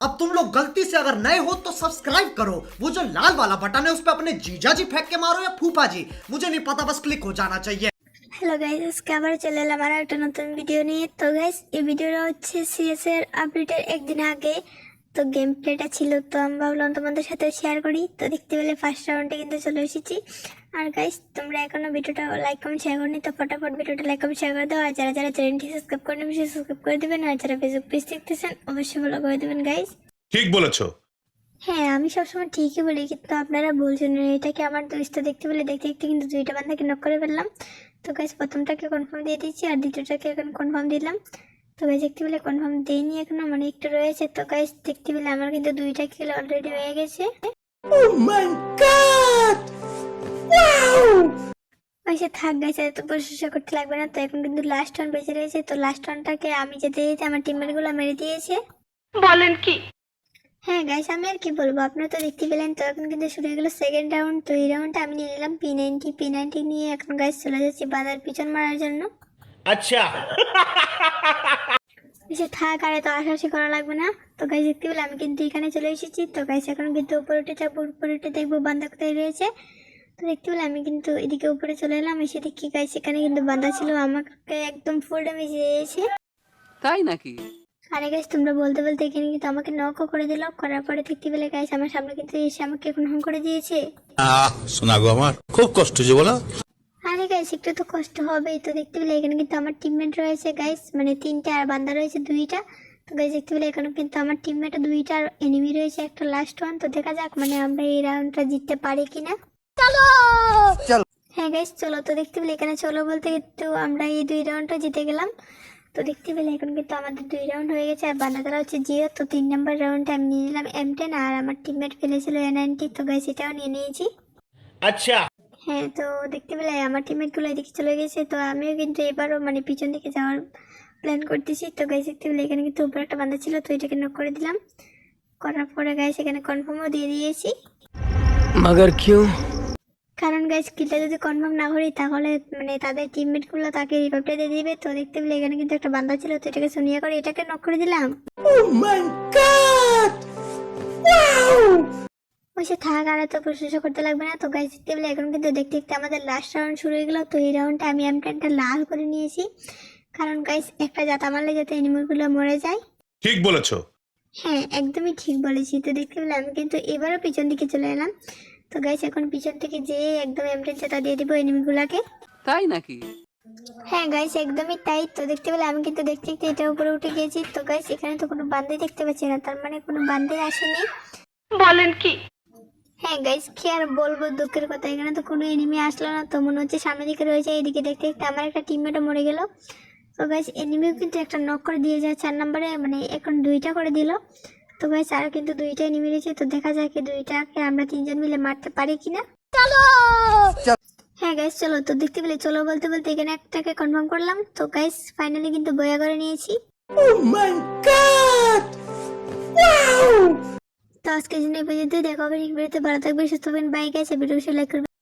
अब तुम लोग गलती से अगर नए हो तो सब्सक्राइब करो वो जो लाल वाला बटन है उस पर अपने जीजा जी फेंक के मारो या फूफा जी मुझे नहीं पता बस क्लिक हो जाना चाहिए হ্যালো গাইজ আজকে আবার চলে এলাম আর একটা নতুন ভিডিও নিয়ে তো গাইজ এই ভিডিওটা হচ্ছে সিএস এর আপডেটের একদিন আগে তো গেম প্লেটা ছিল তো আমি ভাবলাম তোমাদের সাথে শেয়ার করি। তো দেখতে পেলে ফার্স্ট রাউন্ডে কিন্তু চলে এসেছি। আর গাইস তোমরা এখনও ভিডিওটা লাইক কমেন্ট শেয়ার করনি তো ফটাফট ভিডিওটা লাইক কমেন্ট শেয়ার করে দাও। আর যারা যারা চ্যানেলটি সাবস্ক্রাইব করে অবশ্যই সাবস্ক্রাইব করে দেবেন। আর যারা ফেসবুক পেজ দেখতেছেন অবশ্যই ফলো করে দেবেন গাইস ঠিক বলেছ। হ্যাঁ আমি সবসময় ঠিকই বলি কিন্তু আপনারা বলছেন না, এটা কি আমার দোষটা দেখতে পেলে দেখতে দেখতে কিন্তু দুইটা বান্ধাকে নক করে ফেললাম। তো গাইস প্রথমটাকে কনফার্ম দিয়ে দিয়েছি আর দ্বিতীয়টাকে এখন কনফার্ম দিলাম। তো গাইজ দেখতে পেলে কনফার্ম দেইনি এখনও মানে একটু রয়েছে। তো গাইজ দেখতে পেলে আমার কিন্তু দুইটা কিল অলরেডি হয়ে গেছে। ওইসে থাক গেছে তো প্রশংসা করতে লাগবে না। তো এখন কিন্তু লাস্ট ওয়ান বেঁচে রয়েছে। তো লাস্ট ওয়ানটাকে আমি যেতে যেতে আমার টিমেরগুলো মেরে দিয়েছে। বলেন কি? হ্যাঁ গাইস আমি আর কি বলব? আপনারা তো দেখতে পেলেন তো এখন কিন্তু শুরু হয়ে গেলো সেকেন্ড রাউন্ড তো এই রাউন্ডটা আমি নিয়ে নিলাম পি নাইনটি পি নাইনটি নিয়ে এখন গাইস চলে যাচ্ছি বাজার পিছন মারার জন্য। আচ্ছা। থাক আরে আশাশি করা লাগবে না। তো গাইস দেখতে পেলে আমি কিন্তু এখানে চলে এসেছি। তো গাইস এখন কিন্তু উপরে উঠে যাব। উপরে উঠে দেখব বান্ধা কোথায় রয়েছে। তো দেখতে পেলে আমি কিন্তু এদিকে উপরে চলে এলাম। এসে দেখি এখানে কিন্তু বান্ধা ছিল। আমাকে একদম ফুল ড্যামেজ দিয়েছে। তাই নাকি? আরে গাইস তোমরা বলতে বলতে এখানে কিন্তু আমাকে নকও করে দিল। করার পরে দেখতে পেলে গাইস আমার সামনে কিন্তু এসে আমাকে এখন হং করে দিয়েছে। আহ শোনা গো আমার খুব কষ্ট যে বলো। গাইস একটু তো কষ্ট হবেই। তো দেখতে পেলে এখানে কিন্তু আমার টিমমেট রয়েছে গাইস মানে তিনটা আর বান্দা রয়েছে দুইটা। তো গাইস দেখতে পেলে এখানে কিন্তু আমার টিমমেট দুইটা আর এনিমি রয়েছে একটা লাস্ট ওয়ান তো দেখা যাক মানে আমরা এই রাউন্ডটা জিততে পারি কিনা। চলো! হ্যাঁ গাইস চলো। তো দেখতে পেলে এখানে চলো বলতে কিন্তু আমরা এই দুই রাউন্ডটা জিতে গেলাম। তো দেখতে পেলে এখন কিন্তু আমাদের দুই রাউন্ড হয়ে গেছে আর বান্দাতলা হচ্ছে জিও। তো তিন নম্বর রাউন্ডে আমি নিয়ে নিলাম এম টেন আর আমার টিমমেট ফেলেছিল এ নাইনটি তো গাইস এটাও নিয়ে নিয়েছি। আচ্ছা। হ্যাঁ তো দেখতে পেলে আমার টিমমেটগুলো এদিকে চলে গেছে তো আমিও কিন্তু এবারও মানে পিছন দিকে যাওয়ার প্ল্যান করতেছি। তো গাইস দেখতে পেলে এখানে কিন্তু উপরে একটা বান্ধা ছিল তো এটাকে নক করে দিলাম। করার পরে গাইস এখানে কনফার্মও দিয়ে দিয়েছি। মগর কিউ? কারণ গাইস কিলটা যদি কনফার্ম না করি তাহলে মানে তাদের টিমমেটগুলো তাকে রিভাইভটা দিয়ে দিবে। তো দেখতে পেলে এখানে কিন্তু একটা বান্ধা ছিল তো এটাকে শুনিয়ে করে এটাকে নক করে দিলাম। বসে থাক আর এত প্রশংসা করতে লাগবে না। তো গাইস দেখতে পেলে এখন কিন্তু দেখতে দেখতে আমাদের লাস্ট রাউন্ড শুরু হয়ে গেলো। তো এই রাউন্ডটা আমি এম টেনটা লাল করে নিয়েছি। কারণ গাইস একটা জাতা মারলে যাতে এনিমলগুলো মরে যায়। ঠিক বলেছ। হ্যাঁ একদমই ঠিক বলেছি। তো দেখতে পেলে আমি কিন্তু এবারও পিছন দিকে চলে এলাম। তো গাইস এখন পিছন থেকে যেয়ে একদম এম টেন জাতা দিয়ে দিব এনিমিগুলাকে তাই নাকি? হ্যাঁ গাইস একদমই তাই। তো দেখতে পেলে আমি কিন্তু দেখতে দেখতে এটা উপরে উঠে গিয়েছি। তো গাইস এখানে তো কোনো বান্দাই দেখতে পাচ্ছি না। তার মানে কোনো বান্দাই আসেনি। বলেন কি? হ্যাঁ গাইস কি আর বলব দুঃখের কথা। এখানে তো কোনো এনিমি আসলো না তো মনে হচ্ছে সামনের দিকে রয়েছে এদিকে দেখতে দেখতে আমার একটা টিমমেটও মরে গেল। তো গাইস এনিমিও কিন্তু একটা নক করে দিয়ে যায় চার নম্বরে মানে এখন দুইটা করে দিল। তো গাইস আর কিন্তু দুইটা এনিমি রয়েছে তো দেখা যায় কি দুইটাকে আমরা তিনজন মিলে মারতে পারি কিনা। চলো! হ্যাঁ গাইস চলো তো দেখতে পেলে চলো বলতে বলতে এখানে একটাকে কনফার্ম করলাম। তো গাইস ফাইনালি কিন্তু বয়া করে নিয়েছি। তো আজকের জন্য এই পর্যন্ত দেখো আবার ভিডিওতে। ভালো থাকবেন, সুস্থ হবেন। বাইক আছে ভিডিও লাইক করবেন।